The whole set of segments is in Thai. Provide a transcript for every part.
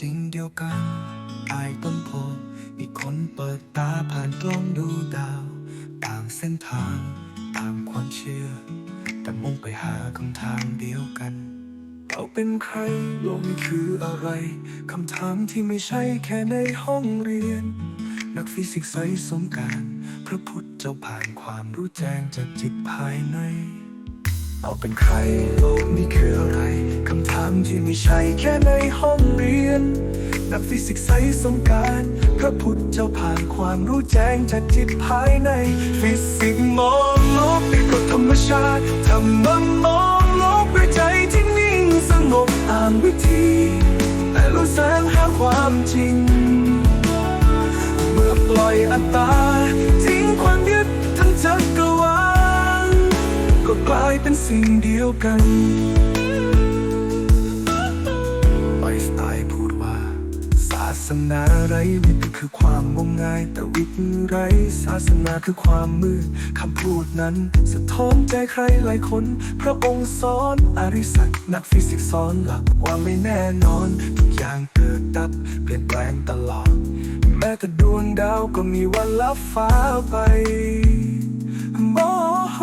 จริงเดียวกันอายต้นโพมีคนเปิดตาผ่านกล้องดูดาว ต่างเส้นทางตามความเชื่อ แต่มุ่งไปหาคำทางเดียวกัน เราเป็นใครโลกนี้คืออะไรคำถามที่ไม่ใช่แค่ในห้องเรียน นักฟิสิกส์ไซสงการ พระพุทธเจ้าผ่านความรู้แจ้งจากจิตภายในเราเป็นใครโลกนี้คืออะไรามที่ไม่ใช่แค่ในห้องเรียน นักฟิสิกส์ไซสงการ พระพุทธเจ้าผ่านความรู้แจ้งจากจิตภายใน ฟิสิกส์มองโลกด้วยกฎธรรมชาติธรรมะมองโลกด้วยใจที่นิ่งสงบตามวิธีแต่รู้แสงหาความจริง เมื่อปล่อยอัตตาทิ้งความยึดทั้งจักรวาลก็กลายเป็นสิ่งเดียวกัน สนาไรวิทย์คือความงมงาย แต่วิทย์ไร ศาสนาคือความมืดคำพูดนั้น สะท้อนใจใครหลายคน พระองค์สอนอริสักนักฟิสิกส์สอนหลักว่าไม่แน่นอน ทุกอย่างเกิดดับ เปลี่ยนแปลงตลอด แม้แต่ดวงดาวก็มีวันลับฟ้าไปโอ้โห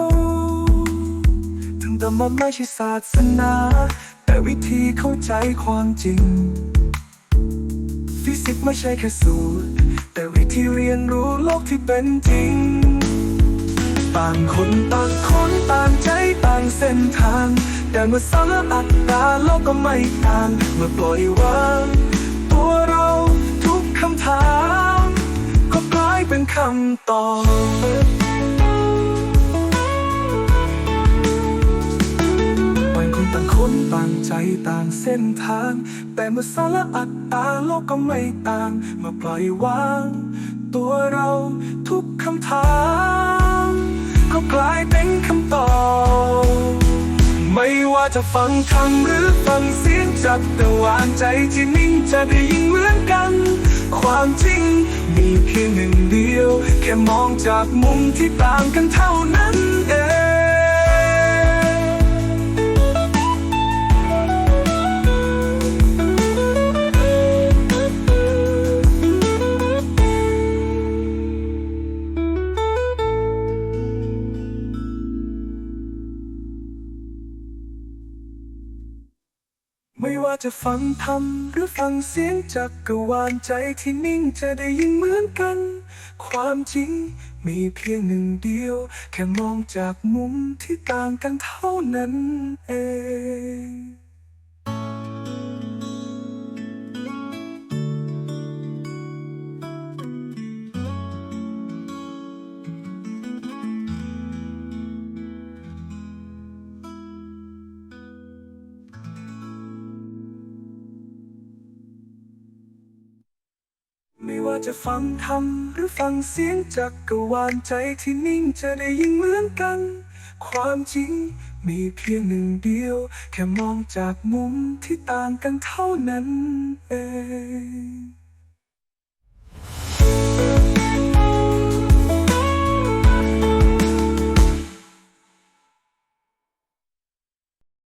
ถึงแต่มันไม่ใช่ศาสนา แต่วิธีเข้าใจความจริง ไม่ใช่แค่สูตร แต่วิธีเรียนรู้โลกที่เป็นจริง ต่างคนต่างคนต่างใจต่างเส้นทาง แต่เมื่อสารอัตตาโลกก็ไม่ต่าง เมื่อปล่อยวางตัวเราทุกคำถาม ก็กลายเป็นคำตอบ ต่างใจต่างเส้นทาง แต่เมื่อสารอัตตาโลกก็ไม่ต่าง เมื่อปล่อยวาง ตัวเราทุกคำถามก็กลายเป็นคำตอบ ไม่ว่าจะฟังคำหรือฟังเสียงจับแต่วางใจที่นิ่งจะได้ยินเหมือนกัน ความจริงมีเพียงหนึ่งเดียว แค่มองจากมุมที่ต่างกันเท่านั้น ว่าจะฟังธรรมหรือฟังเสียงจากกวาลใจที่นิ่งจะได้ยินเหมือนกัน ความจริงมีเพียงหนึ่งเดียว แค่มองจากมุมที่ต่างกันเท่านั้นเอง ไม่ว่าจะฟังธรรมหรือฟังเสียงจากกวาลใจที่นิ่งจะได้ยินเหมือนกัน ความจริงมีเพียงหนึ่งเดียว แค่มองจากมุมที่ต่างกันเท่านั้นเอง